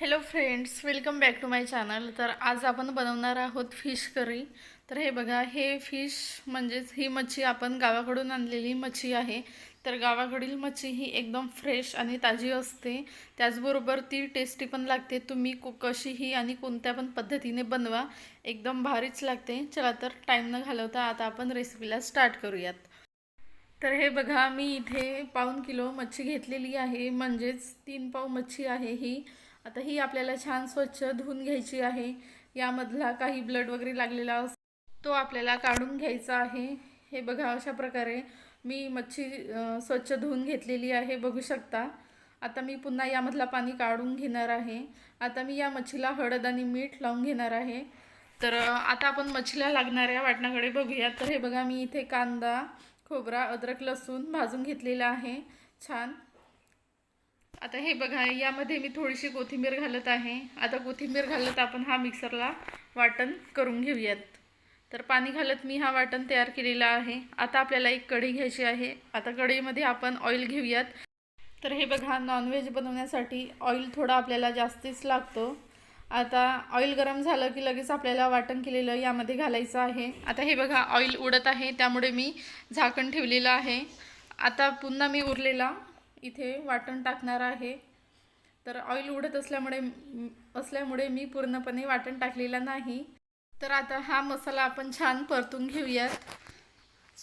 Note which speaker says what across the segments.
Speaker 1: Hello friends welcome back to my channel तर आज आपण बनवणार आहोत फिश करी तर हे बघा हे फिश म्हणजेच ही मच्छी आपण गावाकडून आणलेली मच्छी आहे. तर गावाकडील मच्छी ही एकदम फ्रेश आणि ताजी असते. त्याचबरोबर ती टेस्टी पण लागते. तुम्ही कु कशीही आणि कोणत्या पण पद्धतीने बनवा. एकदम भारीच लागते. चला तर टाईम न घालवता आता आपण रेसिपीला स्टार्ट करूयात. तर हे बघा मी इथे पाऊन किलो मच्छी घेतलेली आहे. म्हणजेच तीन पाव मच्छी आहे ही. आता ही आपल्याला छान स्वच्छ धुवून घ्यायची आहे. यामधला काही ब्लड वगैरे लागलेला अस तो आपल्याला काढून घ्यायचा आहे. हे बघा अशा प्रकारे मी मच्छी स्वच्छ धुवून घेतलेली आहे बघू शकता. आता मी पुन्हा यामधला पाणी काढून घेणार आहे. आता मी या मच्छीला हळद आणि मीठ लावून घेणार आहे. तर आता आपण मच्छीला लागणाऱ्या वाटणाकडे बघूया तर हे बघा मी इथे कांदा खोबरा अद्रक लसूण भाजून घेतलेला आहे. छान. आता हे बघा यामध्ये मी थोडीशी कोथिंबीर घालत आहे. आता कोथिंबीर घालत आपण हा मिक्सरला वाटण करून घेऊयात. तर पाणी घालत मी हा वाटण तयार केलेला आहे. आता आपल्याला एक कढी घ्यायची आहे. आता कढईमध्ये आपण ऑइल घेऊयात. तर हे बघा नॉनव्हेज बनवण्यासाठी ऑइल थोडा आपल्याला जास्तीच लागतो. आता ऑइल गरम झालं की लगेच आपल्याला वाटण केलेलं यामध्ये घालायचं आहे. आता हे बघा ऑइल उडत आहे. त्यामुळे मी झाकण ठेवलेलं आहे. आता पुन्हा मी उरलेला इथे वाटण टाकणार आहे. तर ऑइल उडत असल्यामुळे असल्यामुळे मी पूर्णपणे वाटण टाकलेला नाही. तर आता हा मसाला आपण छान परतून घेऊयात.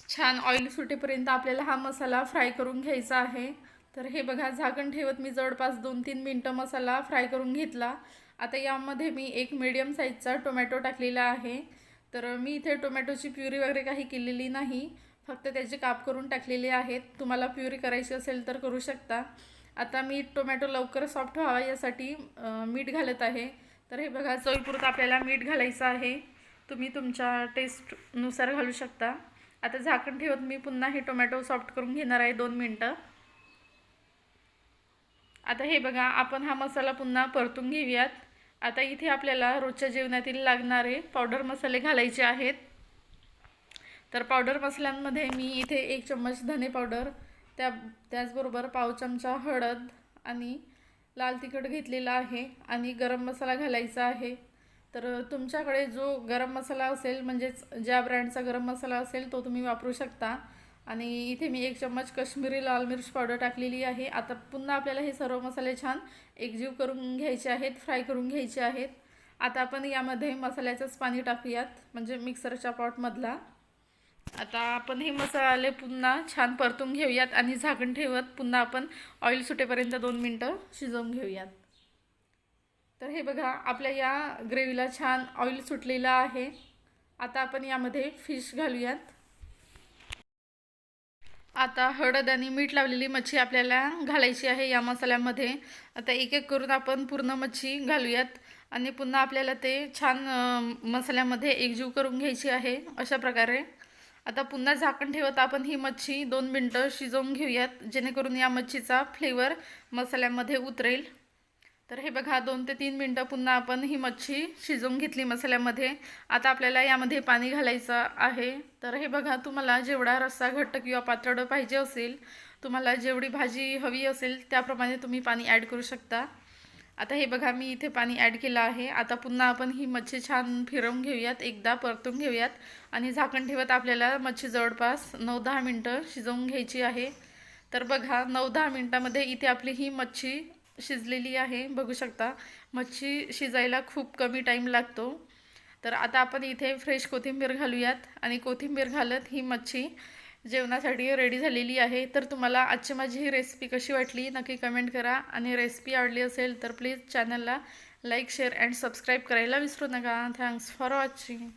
Speaker 1: छान ऑइल सुटेपर्यंत आपल्याला हा मसाला फ्राय करून घ्यायचा आहे. तर हे बघा झाकण ठेवत मी जवळपास दोन तीन मिनटं मसाला फ्राय करून घेतला. आता यामध्ये मी एक मीडियम साईजचा टोमॅटो टाकलेला आहे. तर मी इथे टोमॅटोची प्युरी वगैरे काही केलेली नाही. फक्त त्याचे काप करून टाकलेले आहेत. तुम्हाला प्युरी करायची असेल तर करू शकता. आता मी टोमॅटो लवकर सॉफ्ट व्हावा यासाठी मीठ घालत आहे. तर हे बघा चवीपुरतं आपल्याला मीठ घालायचं आहे. तुम्ही तुमच्या टेस्टनुसार घालू शकता. आता झाकण ठेवत मी पुन्हा हे टोमॅटो सॉफ्ट करून घेणार आहे दोन मिनटं. आता हे बघा आपण हा मसाला पुन्हा परतून घेऊयात. आता इथे आपल्याला रोजच्या जेवणातील लागणारे पावडर मसाले घालायचे आहेत. तर पावडर मसाल्यांमध्ये मी इथे एक चम्मच धने पावडर त्या त्याचबरोबर पाव चमचा हळद आणि लाल तिखट घेतलेला आहे आणि गरम मसाला घालायचा आहे. तर तुमच्याकडे जो गरम मसाला असेल म्हणजेच ज्या ब्रँडचा गरम मसाला असेल तो तुम्ही वापरू शकता. आणि इथे मी एक चम्मच कश्मीरी लाल मिर्च पावडर टाकलेली आहे. आता पुन्हा आपल्याला हे सर्व मसाले छान एकजीव करून घ्यायचे आहेत फ्राय करून घ्यायचे आहेत. आता आपण यामध्ये मसाल्याचंच पाणी टाकूयात म्हणजे मिक्सरच्या पॉटमधला आता आपण हे मसाले पुन्हा छान परतून घेऊयात आणि झाकण ठेवत पुन्हा आपण ऑइल सुटेपर्यंत दोन मिनटं शिजवून घेऊयात. तर हे बघा आपल्या या ग्रेव्हीला छान ऑइल सुटलेलं आहे. आता आपण यामध्ये फिश घालूयात. आता हळद आणि मीठ लावलेली मच्छी आपल्याला घालायची आहे या मसाल्यामध्ये. आता एक एक करून आपण पूर्ण मच्छी घालूयात आणि पुन्हा आपल्याला ते छान मसाल्यामध्ये एकजीव करून घ्यायची आहे अशा प्रकारे. आता पुन्हा झाकण ठेवत आपण ही मच्छी दोन मिनटं शिजवून घेऊयात जेणेकरून या मच्छीचा फ्लेवर मसाल्यामध्ये उतरेल. तर हे बघा दोन ते तीन मिनटं पुन्हा आपण ही मच्छी शिजवून घेतली मसाल्यामध्ये. आता आपल्याला यामध्ये पाणी घालायचं आहे. तर हे बघा तुम्हाला जेवढा रस्सा घट्ट किंवा पातळ पाहिजे असेल तुम्हाला जेवढी भाजी हवी असेल त्याप्रमाणे तुम्ही पाणी ॲड करू शकता. आता हे बघा मी इथे पाणी ॲड केलं आहे. आता पुन्हा आपण ही मच्छी छान फिरवून घेऊयात. एकदा परतून घेऊयात. आणि झाकण ठेवत आपल्याला मच्छी जवळपास नऊ दहा मिनटं शिजवून घ्यायची आहे. तर बघा नऊ दहा मिनटामध्ये इथे आपली ही मच्छी शिजलेली आहे. बघू शकता मच्छी शिजायला खूप कमी टाईम लागतो. तर आता आपण इथे फ्रेश कोथिंबीर घालूयात. आणि कोथिंबीर घालत ही मच्छी जेवणासाठी रेडी झालेली आहे. तर तुम्हाला आजची माझी ही रेसिपी कशी वाटली नक्की कमेंट करा. आणि रेसिपी आवडली असेल तर प्लीज चॅनलला लाईक शेअर अँड सबस्क्राईब करायला विसरू नका. Thanks for watching